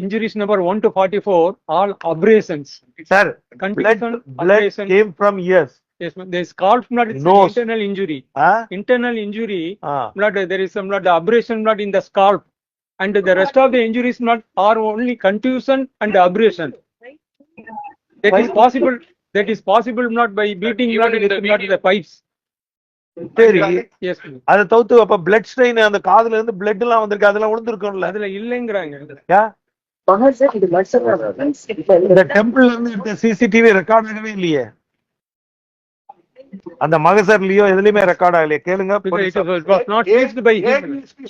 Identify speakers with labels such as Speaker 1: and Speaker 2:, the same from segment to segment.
Speaker 1: injuries number 1 to 44 all abrasions.
Speaker 2: Sir, blood, blood came from
Speaker 1: yes Yes, There is scald blood. It's internal injury.
Speaker 2: Huh? Ah.
Speaker 1: Internal injury.
Speaker 2: Huh? Ah.
Speaker 1: Blood. There is some blood. The abrasion blood in the scalp, and the rest of the injuries blood are only contusion and abrasion. That is possible. That is possible not by beating blood.
Speaker 3: It
Speaker 1: is
Speaker 3: not
Speaker 1: the pipes.
Speaker 2: சரி அதை தவிர்த்து அப்ப blood strain அந்த காதுல இருந்து blood எல்லாம் வந்திருக்கு அதெல்லாம் விழுந்திருக்கும்ல
Speaker 1: அதுல இல்லைங்கிறாங்க
Speaker 2: டெம்பிள்ல இருந்து சிசிடிவி ரெக்கார்ட் ஆகவே இல்லையே அந்த மகசர்லயோ எதுலயுமே ரெக்கார்ட் ஆகலையே கேளுங்க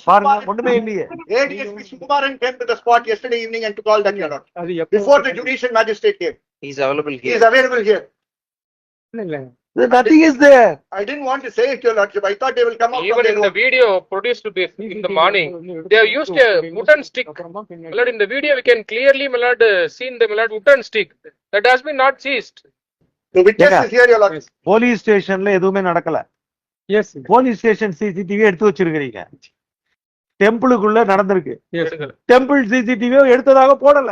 Speaker 2: பாருங்க ஒண்ணுமே இல்லையே
Speaker 4: Kumaran came to the spot yesterday evening and to call that
Speaker 1: you before
Speaker 4: the judicial magistrate came he
Speaker 5: is available
Speaker 4: here
Speaker 5: he
Speaker 4: is available here
Speaker 1: இல்ல
Speaker 2: nothing is there.
Speaker 4: I didn't want to say it, Your Lordship. I thought they will come up.
Speaker 3: Even in the video produced this in the morning, they have used a wooden stick. My lord, in the video, we can clearly, my lord, uh, seen the my lord, wooden stick that has been not seized.
Speaker 4: The witness is here, Your Lordship.
Speaker 2: Police ஸ்டேஷன்ல எதுவுமே நடக்கல
Speaker 1: S
Speaker 2: police station CCTV எடுத்து வச்சிருக்கிறீங்க டெம்பிளுக்குள்ள நடந்திருக்கு temple சிசிடிவியோ எடுத்ததாக போடல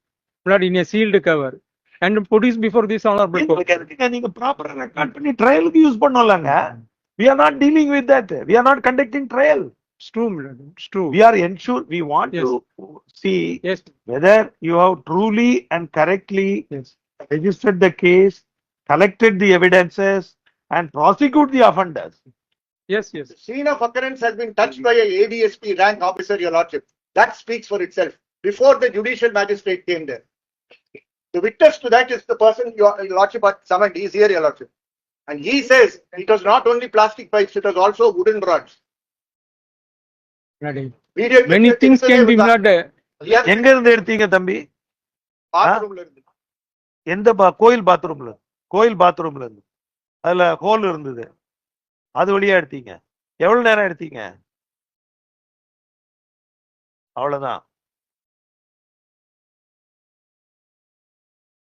Speaker 1: blood in a sealed cover and produce before this honorable court
Speaker 2: நீங்க ப்ராப்பரா ரெக்கார்ட் பண்ணி ட்ரையலுக்கு யூஸ் பண்ணலங்க we are not dealing with that we are not conducting trial
Speaker 1: true true
Speaker 2: we are ensure we want to see whether you have truly and correctly registered the case collected the evidences and prosecute the offenders
Speaker 1: yes yes
Speaker 4: the scene of occurrence has been touched by a adsp rank officer your lordship that speaks for itself before the judicial magistrate came there The witness to that is the person your, your lordship summoned. He is here, your lordship. And he says it was not only plastic pipes, it was also wooden rods.
Speaker 1: Many
Speaker 4: things,
Speaker 1: things can be not.
Speaker 2: எங்க இருந்து எடுத்தீங்க தம்பி எந்த கோயில் பாத்ரூம்ல கோயில் பாத்ரூம்ல இருந்து அதுல ஹோல் இருந்தது அது வழியா எடுத்தீங்க எவ்வளவு நேரம் எடுத்தீங்க அவ்வளவுதான்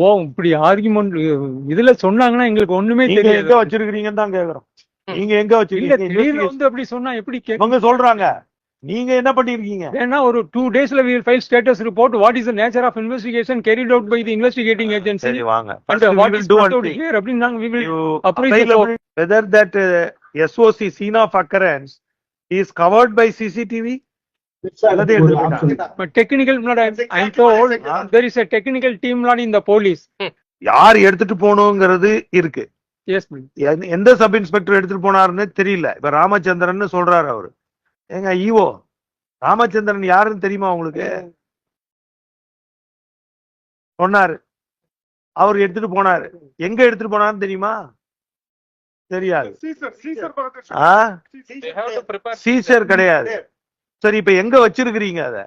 Speaker 1: ஓ இப்படி ஆர்குமெண்ட் இதுல சொன்னாங்கன்னா எங்களுக்கு ஒண்ணுமே
Speaker 2: தெரியாது எங்க வச்சிருக்கீங்கன்னு தான் கேக்குறோம் நீங்க எங்க வச்சிருக்கீங்க
Speaker 1: வந்து அப்படி சொன்னா எப்படி கேட்க
Speaker 2: சொல்றாங்க நீங்க என்ன பண்ணிருக்கீங்க
Speaker 1: ஏன்னா ஒரு டூ டேஸ்ல we file status report what is nature of investigation carried out by the investigating agency
Speaker 2: சரி வாங்க வாட்
Speaker 1: இஸ்
Speaker 2: டு
Speaker 1: ஹியர் அப்படி நாங்க we will
Speaker 4: whether that SOC
Speaker 1: scene
Speaker 4: of occurrence
Speaker 1: is covered by CCTV technical team இந்த police hmm.
Speaker 2: யார் எடுத்துட்டு போகணுங்கிறது இருக்கு எந்த sub inspector எடுத்துட்டு போனாருன்னு தெரியல இப்ப ராமச்சந்திரன் சொல்றாரு அவரு ஏங்க ஈவோ e ராமச்சந்திரன் யாருன்னு தெரியுமா உங்களுக்கு சொன்னாரு அவர் எடுத்துட்டு போனாரு எங்க எடுத்துட்டு போனாருன்னு தெரியுமா தெரியாது சீசர் கிடையாது சரி இப்ப எங்க வச்சிருக்கிறீங்க அத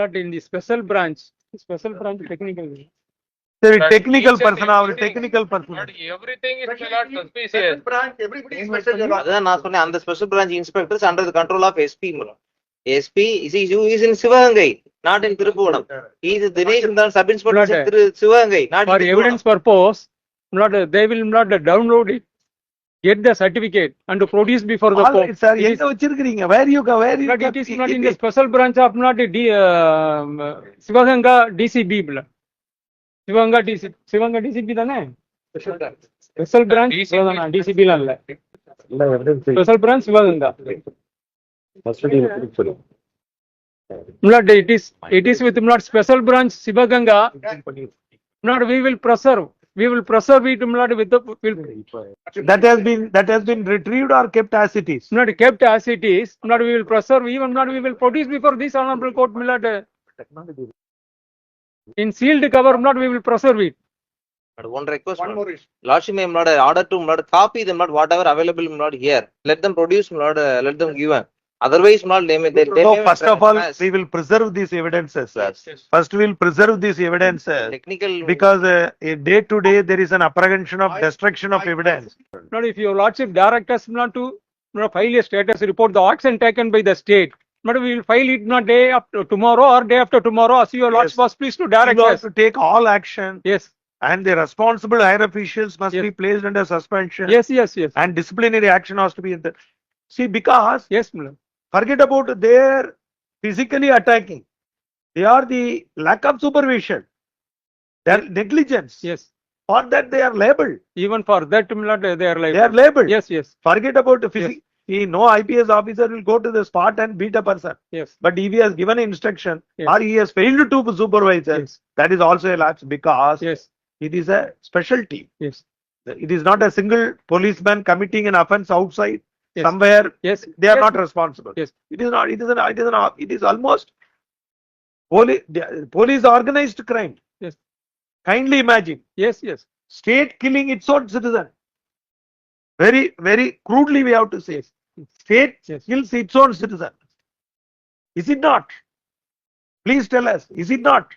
Speaker 1: not in the special branch special branch technical
Speaker 2: சரி technical person our technical person
Speaker 4: everything is not suspicious branch everybody special
Speaker 5: அதான் நான் சொன்னேன் அந்த special branch inspectors under the control of SP மூலம் SP is is in Sivaganga not in Thiruppuvanam இது தினேஷ் தான் sub inspector Thiru Sivaganga not
Speaker 1: for evidence purpose not they will not download it get the certificate and to produce before the court right, sir
Speaker 2: எங்க வச்சிருக்கீங்க where you go where
Speaker 1: you it is not in the special branch of not the dcb uh, Sivaganga DCB இல்ல Sivaganga DC Sivaganga DCB தானே
Speaker 3: special
Speaker 1: branch Sivaganga டிசிபிலாம் இல்ல special branch Sivaganga not it is it is with not special branch Sibaganga. not we will preserve we will preserve it Milad, with the will.
Speaker 2: That has been that has been retrieved or kept as it is.
Speaker 1: Not kept as it is. Not we will preserve even not we will produce before this honorable court Milad. In sealed cover not we will preserve it.
Speaker 5: But One request.
Speaker 4: One more issue.
Speaker 5: Lordship, not order to not copy them not whatever available Not here. Let them produce Not uh, let them give. Otherwise, not they may. They, they
Speaker 2: no,
Speaker 5: may
Speaker 2: first of all, we will preserve these evidences, sir.
Speaker 3: Yes, yes.
Speaker 2: First, we will preserve these evidences.
Speaker 5: Technical.
Speaker 2: Because uh, day to day there is an apprehension of I, destruction of I, evidence.
Speaker 1: not if your lordship direct us not to file a status report, the action taken by the state. But we will file it not day after tomorrow or day after tomorrow. As your lordship yes. was pleased to direct us.
Speaker 2: to take all action.
Speaker 1: Yes
Speaker 2: and the responsible higher officials must
Speaker 1: yes.
Speaker 2: be placed under suspension.
Speaker 1: Yes, yes, yes.
Speaker 2: And disciplinary action has to be in the. See, because
Speaker 1: yes, madam.
Speaker 2: Forget about their physically attacking. They are the lack of supervision, their negligence.
Speaker 1: Yes.
Speaker 2: For that they are labeled.
Speaker 1: Even for that they are labeled.
Speaker 2: They are labeled.
Speaker 1: Yes, yes.
Speaker 2: Forget about the physical. Yes. no IPS officer will go to the spot and beat a person.
Speaker 1: Yes.
Speaker 2: But if he has given instruction
Speaker 1: yes.
Speaker 2: or he has failed to supervise,
Speaker 1: yes.
Speaker 2: that is also a lapse because
Speaker 1: yes.
Speaker 2: it is a special team.
Speaker 1: Yes.
Speaker 2: It is not a single policeman committing an offense outside
Speaker 1: yes.
Speaker 2: somewhere
Speaker 1: yes
Speaker 2: they are
Speaker 1: yes.
Speaker 2: not responsible
Speaker 1: yes
Speaker 2: it is not it is an it is an it is almost police police organized crime
Speaker 1: yes
Speaker 2: kindly imagine
Speaker 1: yes yes
Speaker 2: state killing its own citizen very very crudely we have to say state
Speaker 1: yes.
Speaker 2: kills its own citizen is it not please tell us is it not